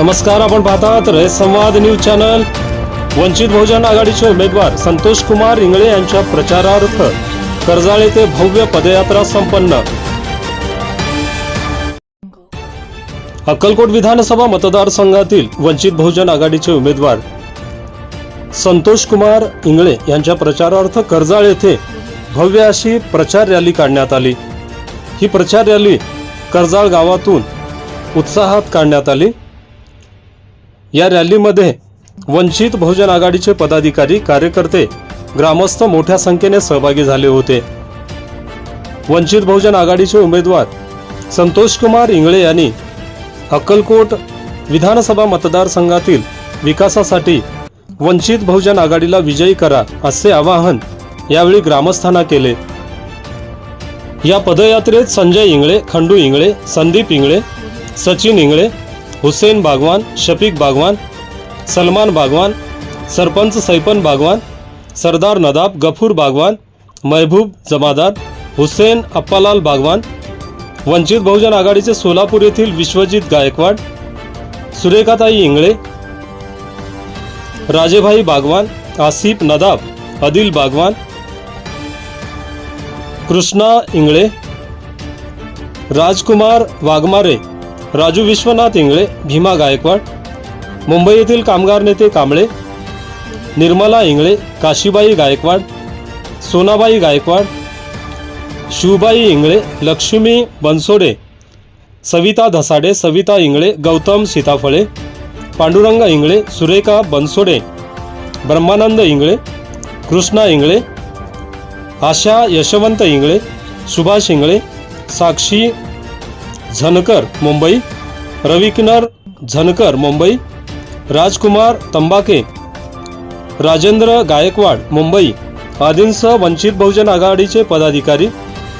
नमस्कार आपण पाहतात रयत संवाद न्यूज चॅनल. वंचित बहुजन आघाडीचे उमेदवार संतोष कुमार इंगळे यांच्या प्रचारार्थ कर्जाळे ते भव्य पदयात्रा संपन्न. अक्कलकोट विधानसभा मतदारसंघातील वंचित बहुजन आघाडीचे उमेदवार संतोष कुमार इंगळे यांच्या प्रचारार्थ कर्जाळ येथे भव्य अशी प्रचार रॅली काढण्यात आली. ही प्रचार रॅली कर्जाळ गावातून उत्साहात काढण्यात आली. या रॅलीमध्ये वंचित बहुजन आघाडीचे पदाधिकारी कार्यकर्ते ग्रामस्थ मोठ्या संख्येने सहभागी झाले होते. वंचित बहुजन आघाडीचे उमेदवार संतोष कुमार इंगळे यांनी अक्कलकोट विधानसभा मतदारसंघातील विकासासाठी वंचित बहुजन आघाडीला विजयी करा असे आवाहन यावेळी ग्रामस्थांना केले. या पदयात्रेत संजय इंगळे खंडू इंगळे संदीप इंगळे सचिन इंगळे हुसेन बागवान शफीक बागवान सलमान बागवान सरपंच सैपन बागवान सरदार नदाब गफूर बागवान महबूब जमादार हुसेन अप्पालाल बागवान वंचित बहुजन आघाडीचे सोलापूर येथील विश्वजित गायकवाड सुरेखाताई इंगळे राजेभाई बागवान आसिफ नदाब अदिल बागवान कृष्णा इंगळे राजकुमार वाघमारे राजू विश्वनाथ इंगळे भीमा गायकवाड मुंबई येथील कामगार नेते कांबळे निर्मला इंगळे काशीबाई गायकवाड सोनाबाई गायकवाड शिवबाई इंगळे लक्ष्मी बनसोडे सविता धसाडे सविता इंगळे गौतम सीताफळे पांडुरंग इंगळे सुरेखा बनसोडे ब्रह्मानंद इंगळे कृष्णा इंगळे आशा यशवंत इंगळे सुभाष इंगळे साक्षी झनकर मुंबई. रविकिनर झनकर मुंबई. राजकुमार तंबाके राजेंद्र गायकवाड मुंबई. आदींसह वंचित बहुजन आघाडीचे पदाधिकारी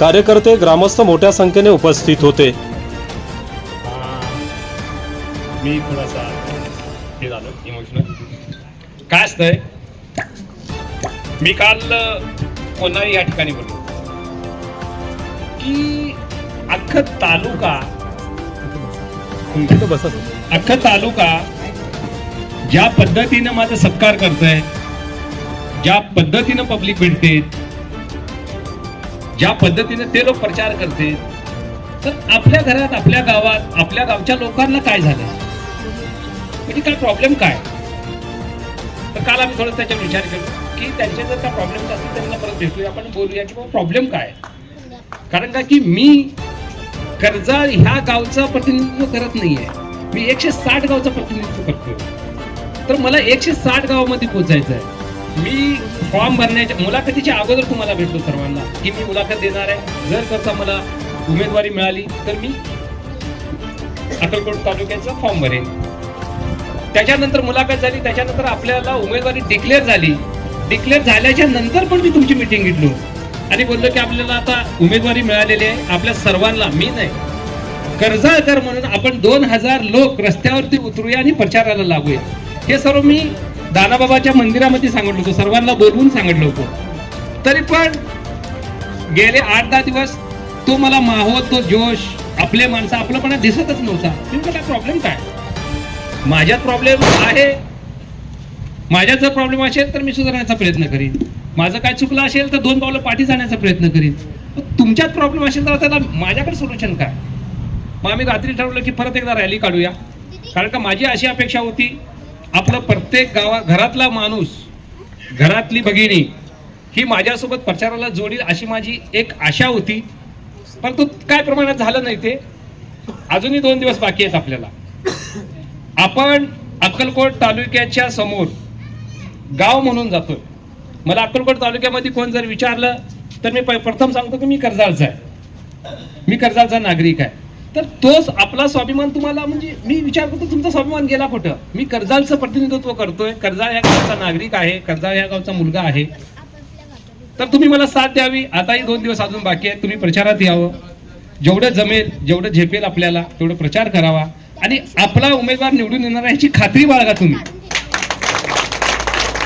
कार्यकर्ते ग्रामस्थ मोठ्या संख्येने उपस्थित होते. मी थोडासा हे इमोशनल काय असतंय? मी काल पुन्हा या ठिकाणी बोललो. की अख्खा तालुका. अख्खा तालुका ज्या पद्धतीनं माझा सत्कार करतोय ज्या पद्धतीनं पब्लिक भेटते ज्या पद्धतीनं ते लोक प्रचार करते तर आपल्या घरात आपल्या गावात आपल्या गावच्या लोकांना काय झालं म्हणजे काय प्रॉब्लेम काय? तर काल आम्ही थोडं त्याच्यावर विचार केलो की त्यांचे जर काय प्रॉब्लेम असतील त्यांना परत भेटूया आपण बोलूया की बाबा प्रॉब्लेम काय? कारण का की मी कर्जा ह्या गावचं प्रतिनिधित्व करत नाहीये. मी एकशे साठ गावचं प्रतिनिधित्व करतोय. तर मला एकशे साठ गावामध्ये पोहोचायचं आहे मी फॉर्म भरण्याच्या मुलाखतीच्या अगोदर तुम्हाला भेटलो सर्वांना की मी मुलाखत देणार आहे. जर करता मला उमेदवारी मिळाली तर मी अक्कलकोट तालुक्याचा फॉर्म भरेन. त्याच्यानंतर मुलाखत झाली त्याच्यानंतर आपल्याला उमेदवारी डिक्लेअर झाली. डिक्लेअर झाल्याच्यानंतर पण मी तुमची मिटिंग घेतलो आणि बोललो की आपल्याला आता उमेदवारी मिळालेली आहे. आपल्या सर्वांना मी नाही. कर्जाकर म्हणून आपण दोन हजार लोक रस्त्यावरती उतरूया आणि प्रचाराला लागूया. हे सर्व मी दानाबाबाच्या मंदिरामध्ये सांगितलं होतं. सर्वांना बोलवून सांगितलं होतं. तरी पण गेले आठ दहा दिवस तो मला माहोल तो जोश आपले माणसं आपलंपणा दिसतच नव्हता. तुमचा काय प्रॉब्लेम काय? माझ्यात प्रॉब्लेम आहे. माझ्यात जर प्रॉब्लेम असेल तर मी सुधारण्याचा प्रयत्न करीन. माझं काय चुकलं असेल तर दोन पावलं पाठी जाण्याचा प्रयत्न करीन. तुमच्यात प्रॉब्लेम असेल तर त्याला माझ्याकडे सोल्युशन काय? मग आम्ही रात्री ठरवलं की परत एकदा रॅली काढूया. कारण का माझी अशी अपेक्षा होती आपलं प्रत्येक गावा घरातला माणूस घरातली भगिनी ही माझ्यासोबत प्रचाराला जोडील अशी माझी एक आशा होती. परंतु काय प्रमाणात झालं नाही ते अजूनही दोन दिवस बाकी आहेत आपल्याला. आपण अक्कलकोट तालुक्याच्या समोर गाव म्हणून जातोय. मला अक्कलकोट तालुक्यामध्ये कोण जर विचारलं तर मी प्रथम सांगतो की मी कर्जाळचा आहे. मी कर्जाळचा नागरिक आहे. तर तोच आपला स्वाभिमान तुम्हाला म्हणजे मी विचार करतो तुमचा स्वाभिमान गेला कुठं? मी कर्जाळचं प्रतिनिधित्व करतोय. कर्जाळ या गावचा नागरिक आहे. कर्जाळ या गावचा मुलगा आहे. तर तुम्ही मला साथ द्यावी. आताही दोन दिवस अजून बाकी आहे तुम्ही प्रचारात यावं. जेवढं जमेल जेवढं झेपेल आपल्याला तेवढं प्रचार करावा. आणि आपला उमेदवार निवडून येणार याची खात्री बाळगा तुम्ही.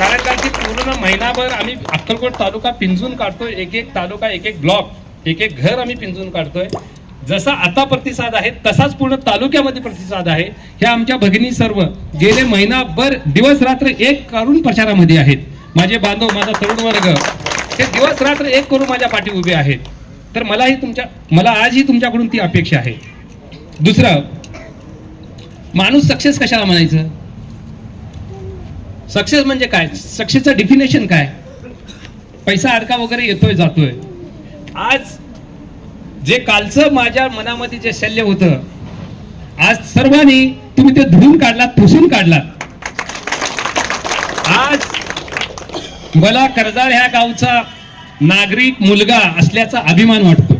कारण का की पूर्ण महिनाभर आम्ही अक्कलकोट तालुका पिंजून काढतोय. एक एक तालुका एक एक ब्लॉक एक एक घर आम्ही पिंजून काढतोय. जसा आता प्रतिसाद आहे तसाच पूर्ण तालुक्यामध्ये प्रतिसाद आहे. हे आमच्या भगिनी सर्व गेले महिनाभर दिवस रात्र एक करून प्रचारामध्ये आहेत. माझे बांधव माझा तरुण वर्ग हे दिवस रात्र एक करून माझ्या पाठी उभे आहेत. तर मलाही तुमच्या मला आजही तुमच्याकडून ती अपेक्षा आहे. दुसरं माणूस सक्सेस कशाला म्हणायचं? सक्सेस म्हणजे काय? सक्सेसचं डिफिनेशन काय? पैसा अडका वगैरे येतोय जातोय. आज जे कालचं माझ्या मनामध्ये जे शल्य होतं आज सर्वांनी तुम्ही ते धुवून काढलात पुसून काढलात. आज मला कर्जाळ ह्या गावचा नागरिक मुलगा असल्याचा अभिमान वाटतो.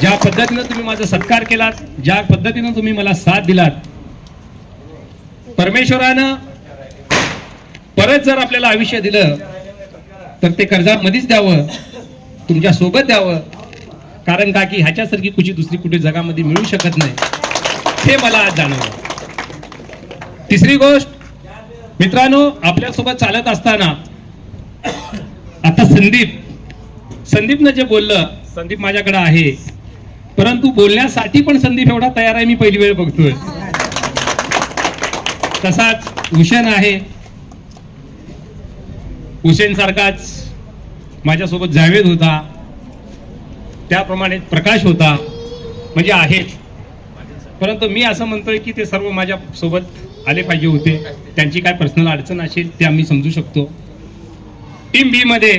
ज्या पद्धतीनं तुम्ही माझा सत्कार केलात ज्या पद्धतीनं तुम्ही मला साथ दिलात परमेश्वरानं परत जर आपल्याला आयुष्य दिलं तर ते कर्जामध्येच द्यावं तुमच्यासोबत द्यावं. कारण का? की ह्याच्यासारखी कुशी दुसरी कुठे जगामध्ये मिळू शकत नाही. हे मला आज जाणवलं. तिसरी गोष्ट मित्रांनो आपल्यासोबत चालत असताना आता संदीप संदीपनं जे बोललं संदीप माझ्याकडे आहे. परंतु बोलण्यासाठी पण संदीप एवढा तयार आहे मी पहिली वेळ बघतोय. तसाच हुसेन आहे. हुसेन सारखाच माझ्यासोबत जावेद होता. त्याप्रमाणे प्रकाश होता. म्हणजे आहेत. परंतु मी असं म्हणतोय की ते सर्व माझ्या सोबत आले पाहिजे होते. त्यांची काय पर्सनल अडचण असेल ते आम्ही समजू शकतो. टीम बी मध्ये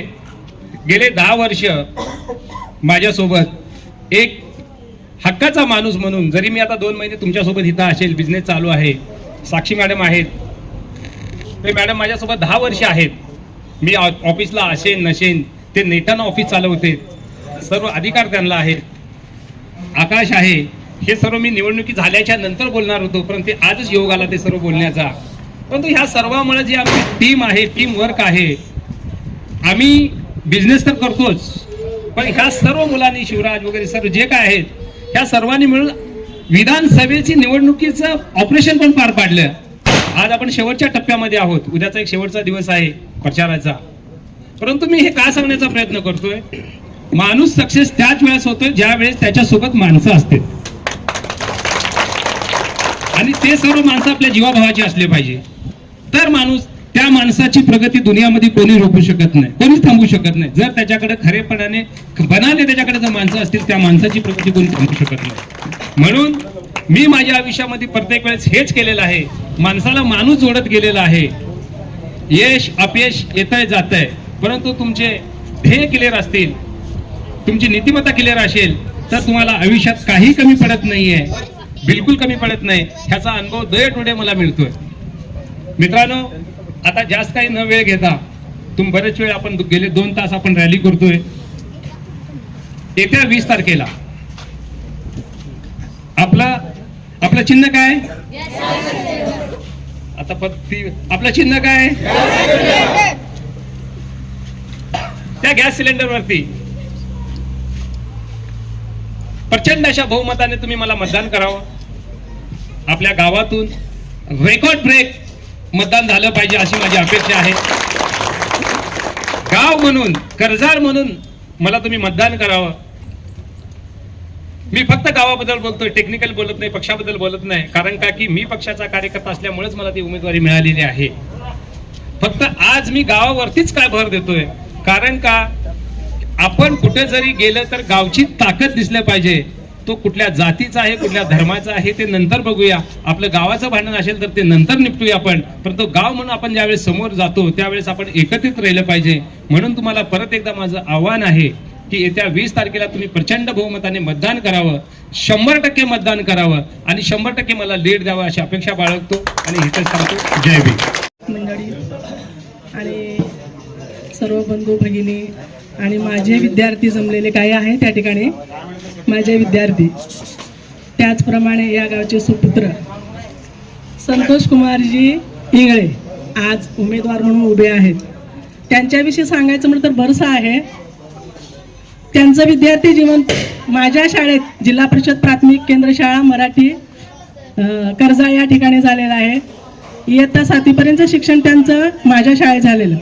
गेले दहा वर्ष माझ्यासोबत एक हक्काचा माणूस म्हणून जरी मी आता दोन महिने तुमच्यासोबत इथं असेल बिझनेस चालू आहे साक्षी मॅडम आहेत. ते मॅडम माझ्यासोबत दहा वर्ष आहेत. मी ऑ- ऑफिसला असेन नसेन ते नेटानं ऑफिस चालवते. सर्व अधिकार त्यांना आहेत. आकाश आहे. हे सर्व मी निवडणुकी झाल्याच्यानंतर बोलणार होतो परंतु आजच योग आला ते सर्व बोलण्याचा. परंतु ह्या सर्वामुळे जी आमची टीम आहे टीम वर्क आहे आम्ही बिझनेस तर करतोच. पण ह्या सर्व मुलांनी शिवराज वगैरे सर्व जे काय आहेत ह्या सर्वांनी मिळून विधानसभेची निवडणुकीचं ऑपरेशन पण पार पाडलं. आज आपण शेवटच्या टप्प्यामध्ये आहोत. उद्याचा एक शेवटचा दिवस आहे प्रचाराचा. परंतु मी हे का सांगण्याचा प्रयत्न करतोय? माणूस सक्सेस त्याच वेळेस होतोय ज्या वेळेस त्याच्यासोबत माणसं असते आणि ते सर्व माणसं आपल्या जीवाभावाचे असले पाहिजे. तर माणूस त्या माणसाची प्रगती दुनियामध्ये कोणी रोखू शकत नाही कोणीच थांबू शकत नाही. जर त्याच्याकडे खरेपणाने बनाने त्याच्याकडे जर माणसं असतील त्या माणसाची प्रगती कोणी थांबू शकत नाही. म्हणून मी माझ्या आयुष्यामध्ये प्रत्येक वेळेस हेच केलेलं आहे. माणसाला माणूस जोडत गेलेला आहे. यश अपयश येतंय जातंय. परंतु तुमचे ध्येय क्लिअर असतील तुमची नीतिमत्ता क्लिअर असेल तर तुम्हाला आयुष्यात काही कमी पडत नाहीये. बिलकुल कमी पडत नाही. ह्याचा अनुभव दय टोडे मला मिळतोय. मित्रांनो आता जास्त काही न वेळ घेता तुम्ही बरेच वेळ आपण गेले दोन तास आपण रॅली करतोय. येत्या वीस तारखेला आपलं आपलं चिन्ह काय? आता पत्ती आपलं चिन्ह काय? त्या गॅस सिलेंडर वरती प्रचंड अशा बहुमताने तुम्ही मला मतदान करावं. आपल्या गावातून रेकॉर्ड ब्रेक मतदान झालं पाहिजे अशी माझी अपेक्षा आहे. गाव म्हणून कर्जाळ म्हणून मला तुम्ही मतदान करावं. मी फक्त गावाबद्दल बोलतोय टेक्निकल बोलत नाही पक्षाबद्दल बोलत नाही. कारण का की मी पक्षाचा कार्यकर्ता असल्यामुळेच मला ती उमेदवारी मिळालेली आहे. फक्त आज मी गावावरतीच काय भर देतोय? कारण का आपण कुठे जरी गेलं तर गावची ताकद दिसलं पाहिजे. तो कुठल्या जातीचा आहे कुठल्या धर्माचा आहे ते नंतर बघूया. आपलं गावाचं भांडण असेल तर ते नंतर निपटूया आपण. परंतु गाव म्हणून आपण ज्यावेळेस समोर जातो त्यावेळेस आपण एकत्रित राहिलं पाहिजे. म्हणून तुम्हाला परत एकदा माझं आव्हान आहे की येत्या वीस तारखेला तुम्ही प्रचंड बहुमताने मतदान करावं शंभर टक्के मतदान करावं आणि शंभर टक्के मला लीड द्यावं अशी अपेक्षा बाळगतो आणि इथं सांगतो. जय भीम. मंडळी आणि सर्व बंधू भगिनी आणि माझे विद्यार्थी जमलेले काही आहे त्या ठिकाणी. माझे विद्यार्थी त्याचप्रमाणे या गावचे सुपुत्र संतोष कुमारजी इंगळे आज उमेदवार म्हणून उभे आहेत. त्यांच्याविषयी सांगायचं म्हटलं तर बरंचसं आहे त्यांचं विद्यार्थी जीवन माझ्या शाळेत जिल्हा परिषद प्राथमिक केंद्र शाळा मराठी कर्जा या ठिकाणी झालेलं आहे. इयत्ता सातवीपर्यंत शिक्षण त्यांचं माझ्या शाळेत झालेलं.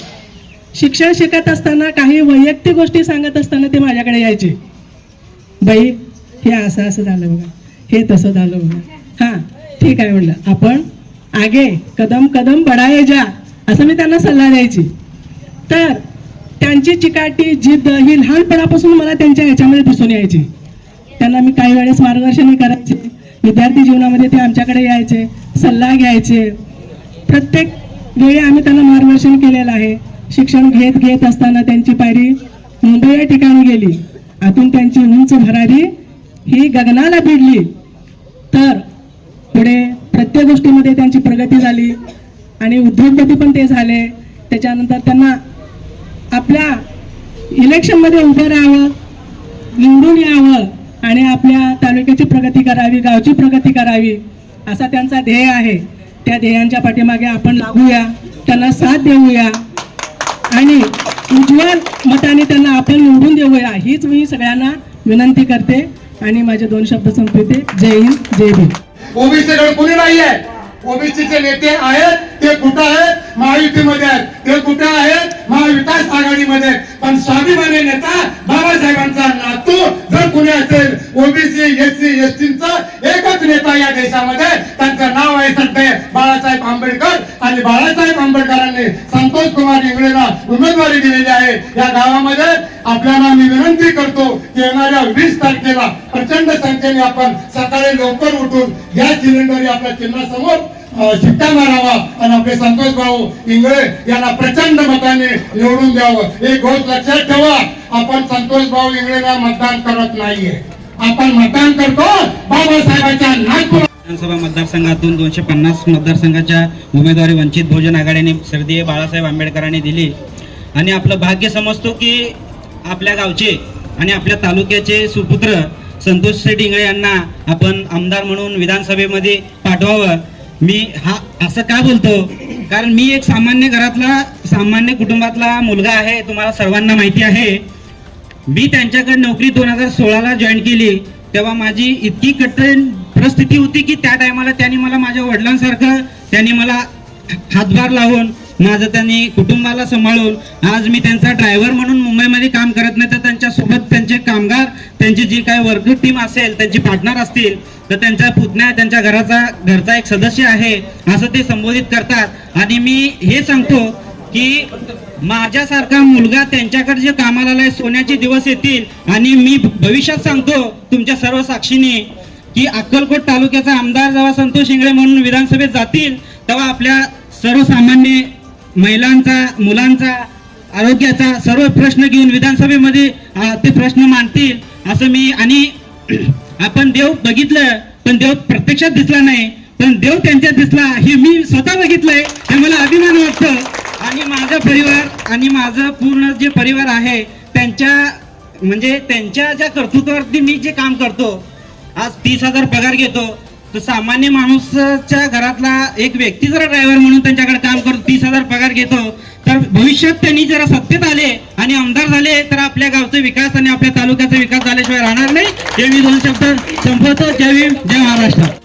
शिक्षण शिकत असताना काही वैयक्तिक गोष्टी सांगत असताना ते माझ्याकडे यायचे. बाई हे असं असं झालं बघा. हे तसं झालं बघा. हां ठीक आहे म्हटलं. आपण आगे कदम कदम बढाये जा असं मी त्यांना सल्ला द्यायची. तर त्यांची चिकाटी जिद्द ही लहानपणापासून मला त्यांच्या ह्याच्यामध्ये दिसून यायची. त्यांना मी काही वेळेस मार्गदर्शन करायचे. विद्यार्थी जीवनामध्ये ते आमच्याकडे यायचे सल्ला घ्यायचे. प्रत्येक वेळी आम्ही त्यांना मार्गदर्शन केलेलं आहे. शिक्षण घेत घेत असताना त्यांची पायरी मुंबई या ठिकाणी गेली. आतून त्यांची उंच भरारी ही गगनाला भिडली. तर पुढे प्रत्येक गोष्टीमध्ये त्यांची प्रगती झाली आणि उद्योगपती पण ते झाले. त्याच्यानंतर त्यांना आपल्या इलेक्शनमध्ये उभं राहावं निवडून यावं आणि आपल्या तालुक्याची प्रगती करावी गावची प्रगती करावी असा त्यांचा ध्येय आहे. त्या ध्येयांच्या पाठीमागे आपण लागूया त्यांना साथ देऊया. आणि उज्ज्वल मताने त्यांना आपण निवडून देऊया हीच मी सगळ्यांना विनंती करते. आणि माझे दोन शब्द संपवते. जय हिंद जय भीम. ओबीसीकडे कोणी नाहीये? ओबीसीचे नेते आहेत ते कुठं आहेत? महायुतीमध्ये आहेत. ते कुठे आहेत? महाविकास आघाडीमध्ये पण स्वाभिमानी नेता बाबासाहेबांचा नातू जर कुणी असेल ओबीसी एससी एसटींचा एकच नेता या देशामध्ये त्यांचं नाव आहे सध्या बाळासाहेब आंबेडकर. आणि बाळासाहेब आंबेडकरांनी संतोष कुमार इंगळेला उमेदवारी दिलेली आहे. या गावामध्ये आपल्याला मी विनंती करतो की येणाऱ्या वीस तारखेला प्रचंड संख्येने आपण सकाळी लवकर उठून गॅस सिलेंडर या आपल्या चिन्हासमोर शिक्का मारावा आणि आपले संतोष भाऊ इंगळे यांना प्रचंड मताने निवडून द्यावं. एक गोष्ट लक्षात ठेवा. आपण संतोष भाऊ इंगळेला मतदान करत नाहीये. आपण मतदान करतो बाबासाहेबांच्या नागपूर विधानसभा मतदारसंघातून दोनशे पन्नास मतदारसंघाच्या उमेदवारी वंचित बहुजन आघाडीने सरदीय बाळासाहेब आंबेडकरांनी दिली. आणि आपलं भाग्य समजतो की आपल्या गावचे आणि आपल्या तालुक्याचे सुपुत्र संतोष शेठ इंगळे यांना आपण आमदार म्हणून विधानसभेमध्ये पाठवावं. मी हा असं का बोलतो? कारण मी एक सामान्य घरातला सामान्य कुटुंबातला मुलगा आहे तुम्हाला सर्वांना माहिती आहे. मी त्यांच्याकडे नोकरी दोन हजार सोळाला जॉईन केली. तेव्हा माझी इतकी कठीण परिस्थिती होती की त्या टायमाला त्यांनी मला माझ्या वडिलांसारखं त्यांनी मला हातभार लावून माझं त्यांनी कुटुंबाला सांभाळून आज मी त्यांचा ड्रायव्हर म्हणून मुंबईमध्ये काम करत नाही तर त्यांच्यासोबत त्यांचे कामगार त्यांची जी काय वर्क टीम असेल त्यांची पार्टनर असतील तर त्यांचा पुतण्या त्यांच्या घराचा घरचा एक सदस्य आहे असं ते संबोधित करतात. आणि मी हे सांगतो की माझ्यासारखा मुलगा त्यांच्याकडे जे कामाला आलाय सोन्याचे दिवस येतील. आणि मी भविष्यात सांगतो तुमच्या सर्व साक्षीने की अक्कलकोट तालुक्याचा आमदार जेव्हा संतोष इंगळे म्हणून विधानसभेत जातील तेव्हा आपल्या सर्वसामान्य महिलांचा मुलांचा आरोग्याचा सर्व प्रश्न घेऊन विधानसभेमध्ये ते प्रश्न मांडतील असं मी आणि आपण देव बघितलं पण देव प्रत्यक्षात दिसला नाही. पण देव त्यांच्यात दिसला हे मी स्वतः बघितलंय हे मला अभिमान वाटतं. आणि माझा परिवार आणि माझं पूर्ण जे परिवार आहे त्यांच्या म्हणजे त्यांच्या ज्या कर्तृत्वावरती मी जे काम करतो आज तीस हजार पगार घेतो तर सामान्य माणूसच्या घरातला एक व्यक्ती जर ड्रायव्हर म्हणून त्यांच्याकडे काम करतो तीस हजार पगार घेतो तर भविष्यात त्यांनी जरा सत्तेत आले आणि आमदार झाले तर आपल्या गावचा विकास आणि आपल्या तालुक्याचा विकास झाल्याशिवाय राहणार नाही. हे मी दोन शब्द संपवतो. जय भीम जय महाराष्ट्र.